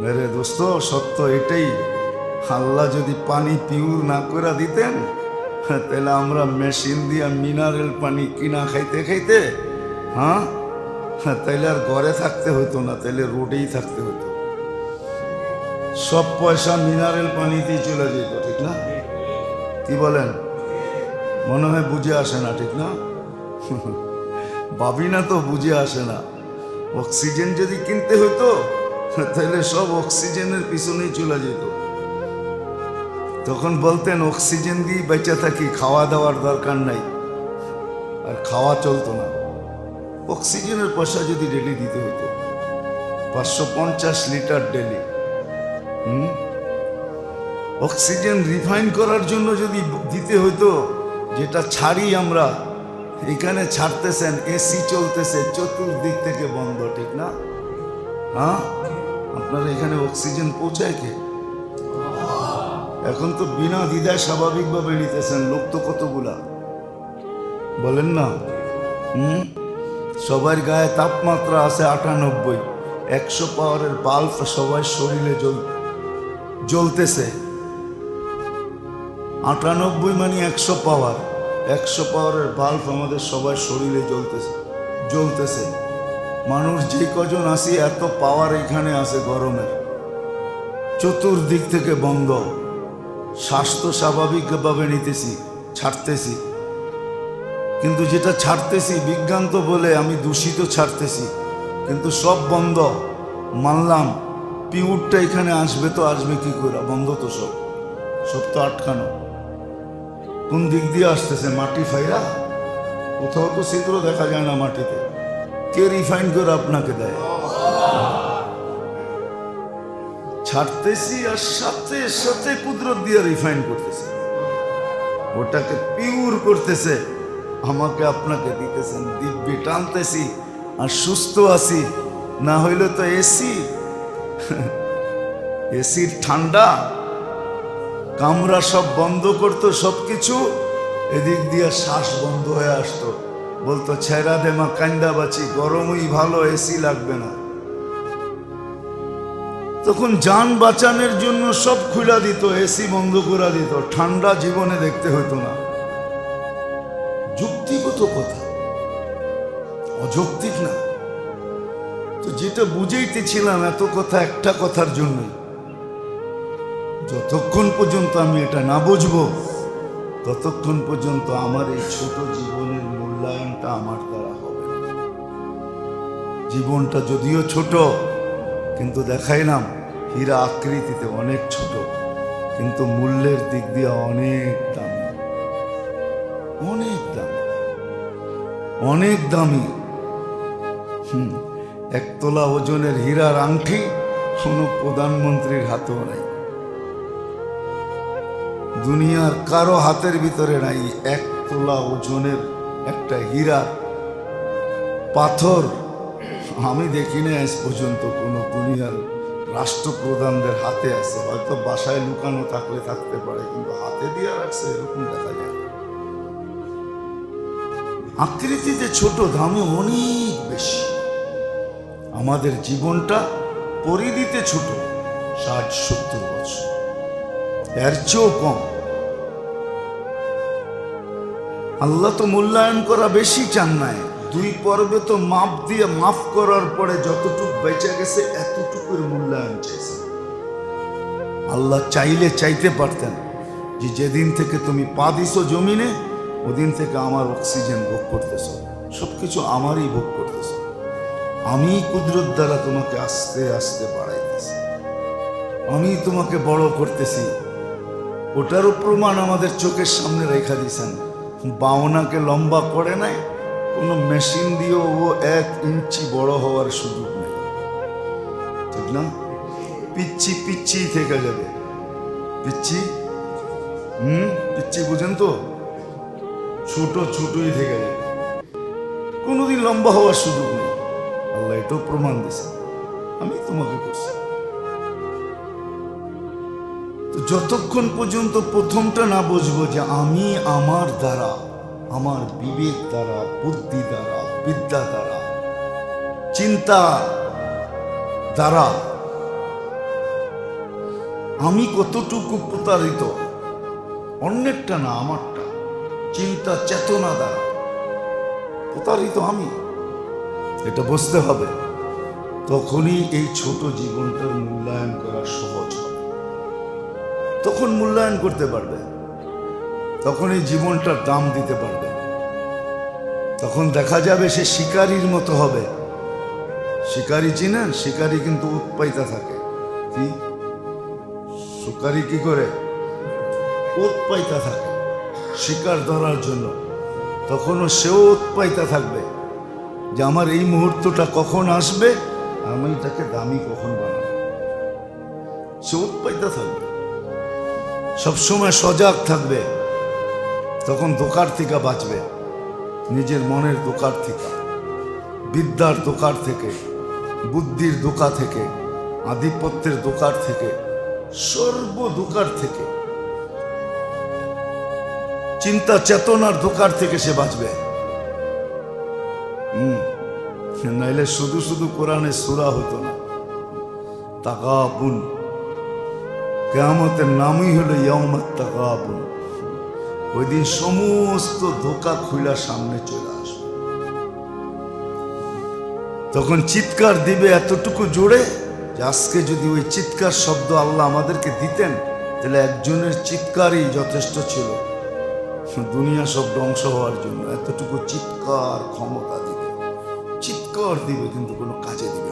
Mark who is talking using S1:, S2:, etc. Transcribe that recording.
S1: মেরে দোস্ত, সত্য এটাই। আল্লাহ যদি পানি পিউর না করে দিতেন, তাহলে আমরা মেশিন দিয়া মিনারেল পানি কিনা খাইতে খাইতে হ্যাঁ? তাইলে আর ঘরে থাকতে হতো না তাইলে রোডেই থাকতে হতো সব পয়সা মিনারেল পানিতেই চলে যেত, ঠিক না? কি বলেন? মনে হয় বুঝে আসে না, ঠিক না? ভাবি না তো বুঝে আসে না। অক্সিজেন যদি কিনতে হতো তাহলে সব অক্সিজেনের পিছনেই চলে যেত। তখন বলতেন, অক্সিজেন দিয়ে বেঁচে থাকি, খাওয়া দাওয়ার দরকার নাই। আর খাওয়া চলতো না। অক্সিজেনের পয়সা যদি ডেলি দিতে হতো, পাঁচশো পঞ্চাশ লিটার ডেলি হুম? অক্সিজেন রিফাইন করার জন্য যদি দিতে হতো, যেটা ছাড়ি আমরা, এখানে ছাড়তেছেন, এসি চলতেছে, চতুর্দিক থেকে বন্ধ, ঠিক না? হ্যাঁ? আপনার এখানে অক্সিজেন পৌঁছায় কে? এখন তো বিনা দ্বিধায় স্বাভাবিকভাবে নিতেছেন, লোক তো কতগুলা? বলেন না। হুম? সবার গায়ে তাপমাত্রা আছে আটানব্বই। একশো পাওয়ারের বাল্ব সবার শরীরে জ্বল, জ্বলতেছে। আটানব্বই মানে একশো পাওয়ার। একশো পাওয়ারের বাল্ব আমাদের সবার শরীরে জ্বলতেছে জ্বলতেছে। মানুষ যে কজন আসি, এত পাওয়ার এখানে আছে গরমের। চতুর্দিক থেকে বন্ধ। স্বাস্থ্য স্বাভাবিকভাবে নিতেছি, ছাড়তেছি। কিন্তু যেটা ছাড়তেছি, বিজ্ঞান তো বলে আমি দূষিত ছাড়তেছি। কিন্তু সব বন্ধ। মানলাম, পিউরটা এখানে আসবে তো আসবে কি করে? বন্ধ তো সব। সব তো আটকানো। কোন দিক দিয়ে আসতেছে মাটি ফাইরা? কোথাও তো ছিদ্র দেখা যায় না মাটিতে। কে রিফাইন করে আপনাকে দেয়। ছাড়তেছি আর সাথে সাথে কুদরত দিয়ে রিফাইন করতেছে। ওটাকে পিওর করতেছে। আমাকে আপনাকে দিতেছেন, দিব্যি টানতেছি আর সুস্থ আছি। না হইলে তো এসি এসির ঠান্ডা। কামরা সব বন্ধ করতো সব কিছু এদিক দিয়ে শ্বাস বন্ধ হয়ে আসতো। বলতো, ছেড়া দে মা, কান্দা বাঁচি, গরমই ভালো এসি লাগবে না। তখন যান বাঁচানোর জন্য সব খুলা দিত এসি বন্ধ করে দিত, ঠান্ডা জীবনে দেখতে হতো না। যুক্তিগত কথা, অযৌক্তিক না। তো যেটা বুঝাইতেছিলাম, এত কথা একটা কথার জন্যই। যতক্ষণ পর্যন্ত আমি এটা না বুঝব, ততক্ষণ পর্যন্ত আমার এই ছোট জীবনের মূল্যায়নটা আমার দ্বারা হবে জীবনটা যদিও ছোট, কিন্তু দেখাইলাম হীরা আকৃতিতে অনেক ছোট, কিন্তু মূল্যের দিক দিয়ে অনেক দামি। অনেক দামি। অনেক দামি। হুম এক ওজনের হীরার আংটি কোনো প্রধানমন্ত্রীর হাতেও নাই। দুনিয়ার কারও হাতের ভিতরে নাই এক তোলা ওজনের একটা হীরা, পাথর। আমি দেখি না আজ পর্যন্ত কোনো দুনিয়ার রাষ্ট্রপ্রধানদের হাতে আছে। হয়তো বাসায় লুকানো থাকলে থাকতে পারে, কিন্তু হাতে দিয়ে রাখছে এরকম দেখা যায়। আকৃতিতে ছোট দামে অনেক বেশি। আমাদের জীবনটা পরিধিতে ছোট, ষাট, সত্তর বছর। এর চেয়েও কম। আল্লাহ তো মূল্যায়ন করা বেশি চান নাই। দুই পর্বে তো মাপ দিয়ে মাফ করার পরে যতটুকু বেঁচে গেছে এতটুকুর মূল্যায়ন চাইছে। আল্লাহ চাইলে চাইতে পারতেন যে যেদিন থেকে তুমি পা দিছো জমিনে, ওদিন থেকে আমার অক্সিজেন ভোগ করতেছ। সবকিছু আমারই ভোগ করতেছ। আমি কুদরত দ্বারা তোমাকে আস্তে আস্তে বাড়াইতেছি। আমি তোমাকে বড় করতেছি। ওটারও প্রমাণ আমাদের চোখের সামনে রেখা দিয়েছেন বাওনাকে লম্বা করে নাই, কোনো মেশিন দিয়েও ও এক ইঞ্চি বড় হওয়ার সুযোগ নেই। ঠিক না? পিচ্ছি পিচ্ছি থেকে যাবে। পিচ্ছি হুম? পিচ্ছি বুঝেন তো? ছোট ছোটই থেকে যাবে। কোনোদিন লম্বা হওয়ার সুযোগ নেই। আল্লাহ এটাও প্রমাণ দিছে আমি তোমাকে করছি। যতক্ষণ পর্যন্ত প্রথমটা না বুঝব যে আমি আমার দ্বারা, আমার বিবেক দ্বারা, বুদ্ধি দ্বারা, বিদ্যা দ্বারা, চিন্তা দ্বারা আমি কতটুকু প্রতারিত, অন্যেরটা না, আমারটা, চিন্তা চেতনা দ্বারা প্রতারিত আমি, এটা বুঝতে হবে। তখনই এই ছোট জীবনটার মূল্যায়ন তখন মূল্যায়ন করতে পারবে। তখন এই জীবনটার দাম দিতে পারবে। তখন দেখা যাবে সে শিকারীর মতো হবে। শিকারী চিনেন? শিকারী কিন্তু উৎপাইতা থাকে। কি? শিকারী কি করে? উৎপাইতা থাকে। শিকার ধরার জন্য। তখনও সেও উৎপাইতা থাকবে। যে আমার এই মুহূর্তটা কখন আসবে? আমি তাকে দামি কখন বানাবো? সে উৎপাইতা থাকবে। সবসময় সজাগ থাকবে, তখন দোকার থেকে বাঁচবে, নিজের মনের দোকার থেকে, বিদ্যার দোকার থেকে, বুদ্ধির দোকা থেকে, আধিপত্যের দোকার থেকে, সর্ব দোকার থেকে। চিন্তা চেতনার দোকার থেকে সে বাঁচবে। হুম, নাইলে শুধু শুধু কোরআনে সুরা হতো না। তাকাবুন কেয়ামতের নামই হলো ইয়মত ওই দিন সমস্ত ধোকা খুলা সামনে চলে আসবে। তখন চিৎকার দিবে এতটুকু জোরে যে আজকে যদি ওই চিৎকার শব্দ আল্লাহ আমাদেরকে দিতেন, তাহলে একজনের চিৎকারই যথেষ্ট ছিল। দুনিয়া সব ধ্বংস হওয়ার জন্য এতটুকু চিৎকার ক্ষমতা দিবে। চিৎকার দিবে কিন্তু কোনো কাজে দিবে